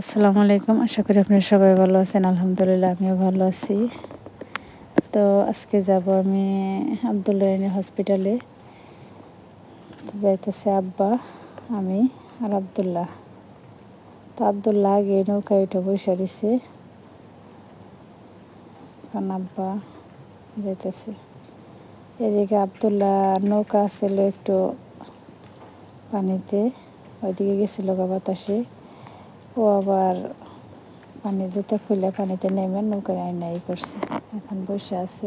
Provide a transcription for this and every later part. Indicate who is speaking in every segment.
Speaker 1: আসসালামু আলাইকুম। আশা করি আপনারা সবাই ভালো আছেন। আলহামদুলিল্লাহ, আমিও ভালো আছি। তো আজকে যাব আমি আবদুল্লাহ হসপিটালে যাইতেছে আব্বা, আমি আর আবদুল্লাহ। তো আবদুল্লাহ আগে নৌকায় উঠে বসে রয়েছে এখন আব্বা যাইতেছে। এদিকে আবদুল্লাহ নৌকা ছিল একটু পানিতে, ওইদিকে গেছিল গা বাতাসে। ও আবার পানি জুতা খুলে পানিতে নেমে নৌকার আইনা ই করছে। এখন বসে আছে।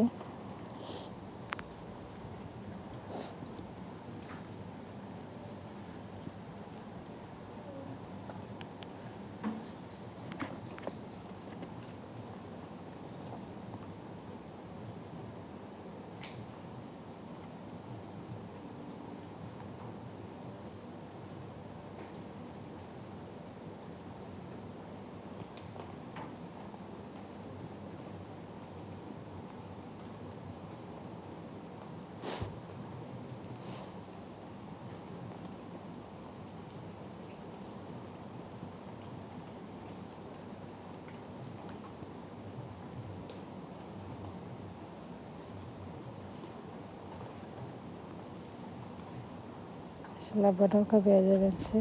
Speaker 1: নৌকা পেয়ে যাবেন সে।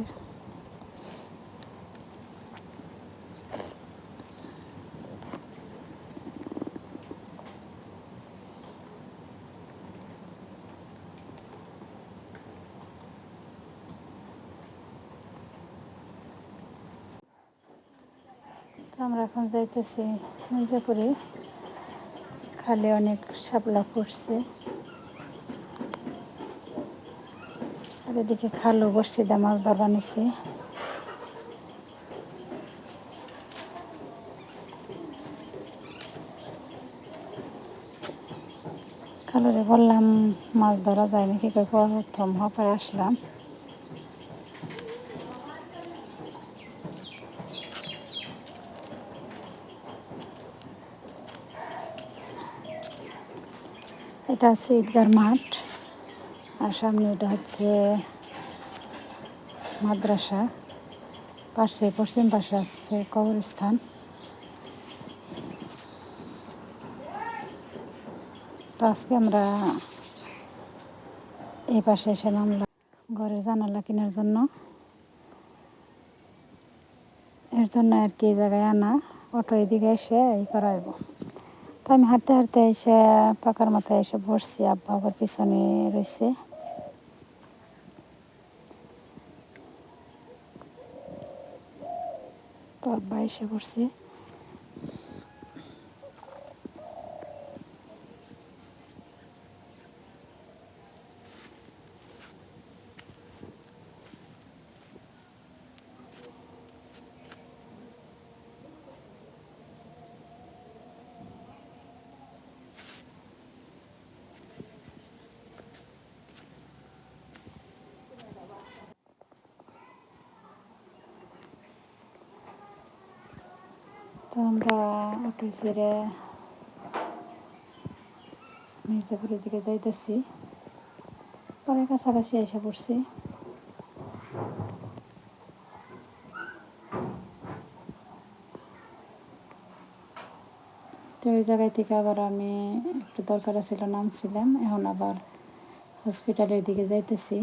Speaker 1: তো আমরা এখন যাইতেছি মির্জাপুরে। খালে অনেক শাপলা পড়ছে। এদিকে খালু বসিদা মাছ ধরা নিছে। খালুরে বললাম, মাছ ধরা যায় নাকি? প্রথম হপায় আসলাম। এটা হচ্ছে ঈদগার মাঠ। আর সামনে এটা হচ্ছে মাদ্রাসা। পাশে, পশ্চিম পাশে আছে কবরস্থান। তো আজকে আমরা এই পাশে এসে নামলাম ঘরের জানালা কেনার জন্য। এর জন্য আর কি জায়গায় আনা। অটো এদিকে এসে এই করাইব। তো আমি হাঁটতে হাঁটতে এসে পাকার মাথায় এসে বসছি, আব্বা আবার পিছনে রয়েছে তো আব্বা এসে পড়ছে তো আমরা অটো ছেড়ে মির্জাপুরের দিকে যাইতেছি। পরে কাছাকাছি এসে পড়ছি। তো ওই জায়গায় থেকে আবার আমি একটু দরকার ছিল নামছিলাম, এখন আবার হসপিটালের দিকে যাইতেছি।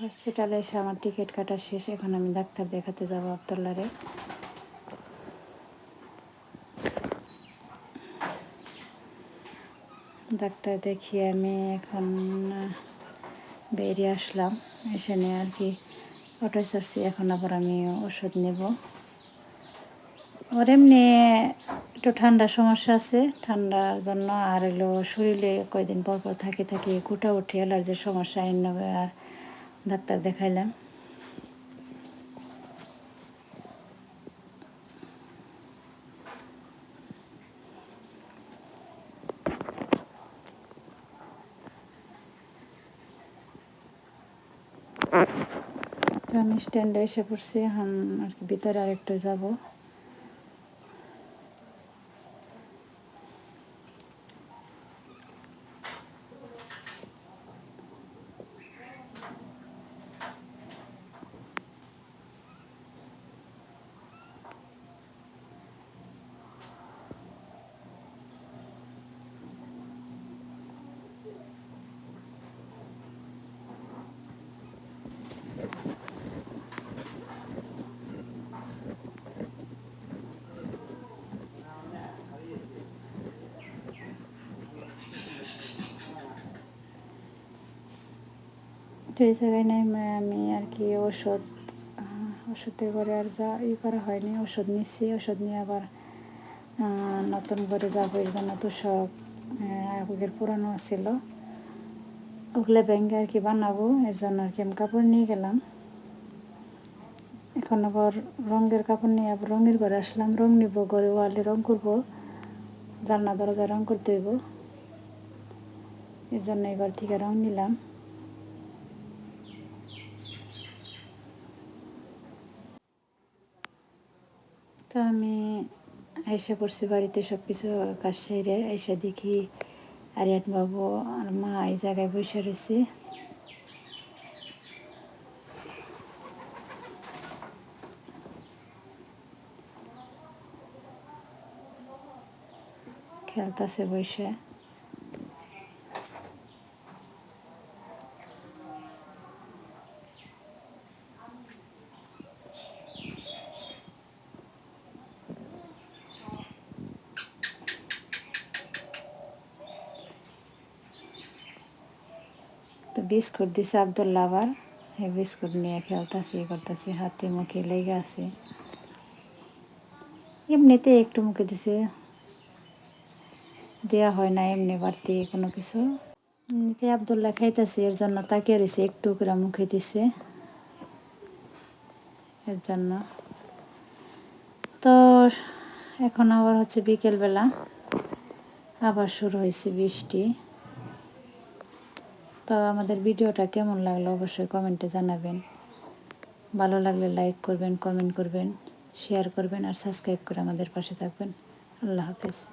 Speaker 1: হসপিটালে এসে আমার টিকিট কাটা শেষ, এখন আমি ডাক্তার দেখাতে যাব আবদুল্লারে ডাক্তার দেখিয়ে আমি এখন বেরিয়ে আসলাম। এসে নিয়ে আর কি অটোয় চড়ছি এখন আবার আমি ওষুধ নেব। ওর এমনি একটু ঠান্ডার সমস্যা আছে, ঠান্ডার জন্য আর এলো শরীরে কয়দিন পর পর থাকি থাকি কুটা উঠে অ্যালার্জির সমস্যা, এর আর ডাক্তার দেখাইলাম। তো আমি স্ট্যান্ডে এসে পড়ছি এখন আর কি ভিতরে আরেকটু যাব। জায়গায় নেমে আমি আর কি ওষুধ আহ, ওষুধের ঘরে আর যা ই করা হয়নি ওষুধ নিচ্ছি ওষুধ নিয়ে আবার নতুন করে এর জন্য তো সব আগের পুরানো ছিল। ওগুলো ব্যাঙ্গে আর কি বানাবো এর জন্য আর কি আমি কাপড় নিয়ে গেলাম। এখন আবার রঙের কাপড় নিয়ে আবার রঙের ঘরে আসলাম রং নিব ঘরে ওয়ালে রং করব জানলা দরজা রং করতে হইব। এর জন্য এবার থেকে রং নিলাম। তো আমি আয়সা পড়ছি বাড়িতে সব কিছু কাজ সেরে আয়সা দেখি আরিয়ান বাবু আর মা এই জায়গায় বসে রয়েছে। খেলতেছে বসে। তো বিস্কুট দিছে আবদুল্লা আবার এই বিস্কুট নিয়ে খেলতেছি করতেছি, হাতে মুখে লেগে আছে। এমনিতে একটু মুখে দিছে। দেওয়া হয় না, এমনি বাড়তি কোনো কিছু। এমনিতে আবদুল্লা খাইতেছে, এর জন্য তাকিয়ে রয়েছে একটু করে মুখে দিছে। এর জন্য। তো এখন আবার হচ্ছে বিকেলবেলা। আবার শুরু হয়েছে বৃষ্টি। তো আমাদের ভিডিওটা কেমন লাগল অবশ্যই কমেন্টে জানাবেন। ভালো লাগলে লাইক করবেন কমেন্ট করবেন শেয়ার করবেন আর সাবস্ক্রাইব করে আমাদের পাশে থাকবেন। আল্লাহ হাফেজ।